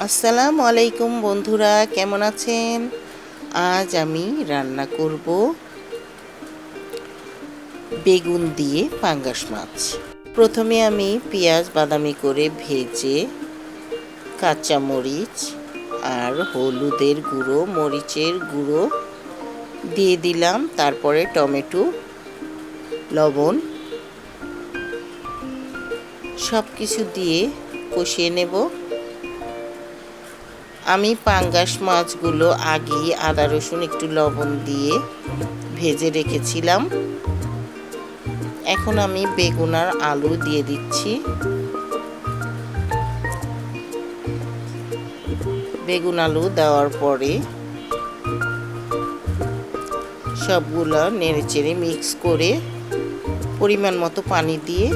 আসসালামু আলাইকুম বন্ধুরা, কেমন আছেন? আজ আমি রান্না করব বেগুন দিয়ে পাঙ্গাস মাছ। প্রথমে আমি পেঁয়াজ বাদামি করে ভেজে কাঁচা মরিচ আর হলুদের গুঁড়ো, মরিচের গুঁড়ো দিয়ে দিলাম। তারপরে টমেটো, লবণ সব কিছু দিয়ে কষিয়ে নেব। আমি পাঙ্গাস মাছগুলো আগেই আদা, রসুন, একটু লবণ দিয়ে ভেজে রেখেছিলাম। এখন আমি বেগুন আর আলু দিয়ে দিচ্ছি। বেগুন আলু দেওয়ার পরে সবগুলো নেড়ে চেড়ে মিক্স করে পরিমাণ মতো পানি দিয়ে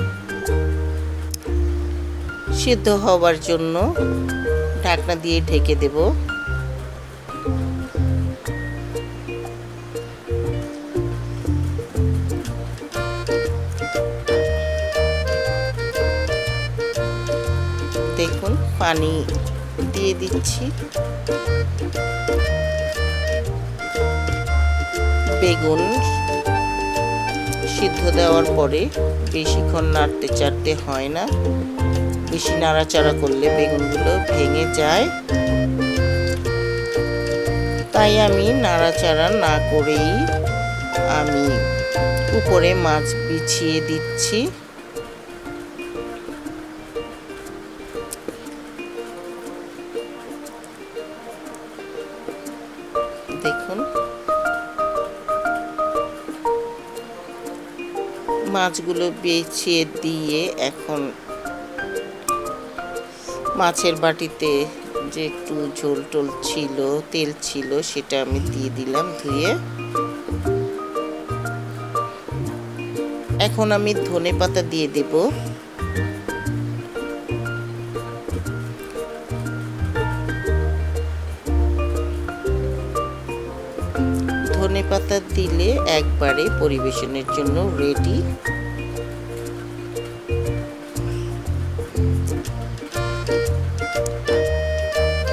সিদ্ধ হওয়ার জন্য ঢাকনা দিয়ে ঢেকে দেব। দেখুন, পানি দিয়ে দিচ্ছি। বেগুন সিদ্ধ দেওয়ার পরে বেশিক্ষণ নাড়তে চাড়তে হয় না। বেশি নাড়াচাড়া করলে বেগুনগুলো ভেঙে যায়। তাই আমি নাড়াচাড়া না করেই আমি উপরে মাছ বিছিয়ে দিচ্ছি। দেখুন। মাছগুলো বেছিয়ে দিয়ে এখন মাছের বাটিতে যে একটু ঝোল টোল ছিল, তেল ছিল, সেটা আমি দিয়ে দিলাম ধুয়ে। এখন আমি ধনে পাতা দিয়ে দেব। ধনে পাতা দিলে একবারে পরিবেশনের জন্য রেডি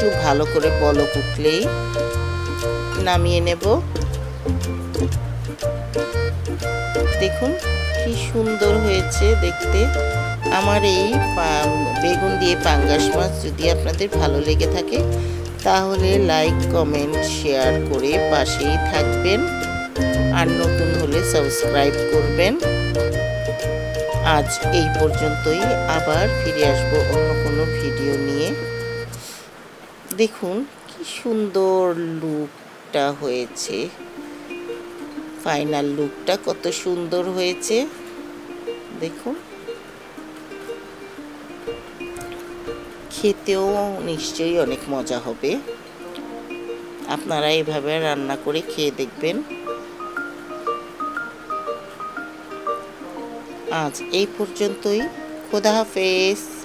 একটু ভালো করে বলক উঠলেই নামিয়ে নেব। দেখুন কি সুন্দর হয়েছে দেখতে। আমার এই বেগুন দিয়ে পাঙ্গাস মাছ যদি আপনাদের ভালো লেগে থাকে, তাহলে লাইক, কমেন্ট, শেয়ার করে পাশেই থাকবেন। আর নতুন হলে সাবস্ক্রাইব করবেন। আজ এই পর্যন্তই। আবার ফিরে আসব অন্য কোনো ভিডিও নিয়ে। দেখুন, কি সুন্দর লুকটা হয়েছে। ফাইনাল লুকটা কত সুন্দর হয়েছে। দেখুন। খেতেও নিশ্চয়ই অনেক মজা হবে। আপনারা এভাবে রান্না করে খেয়ে দেখবেন। আজ এই পর্যন্তই। খোদা হাফেজ।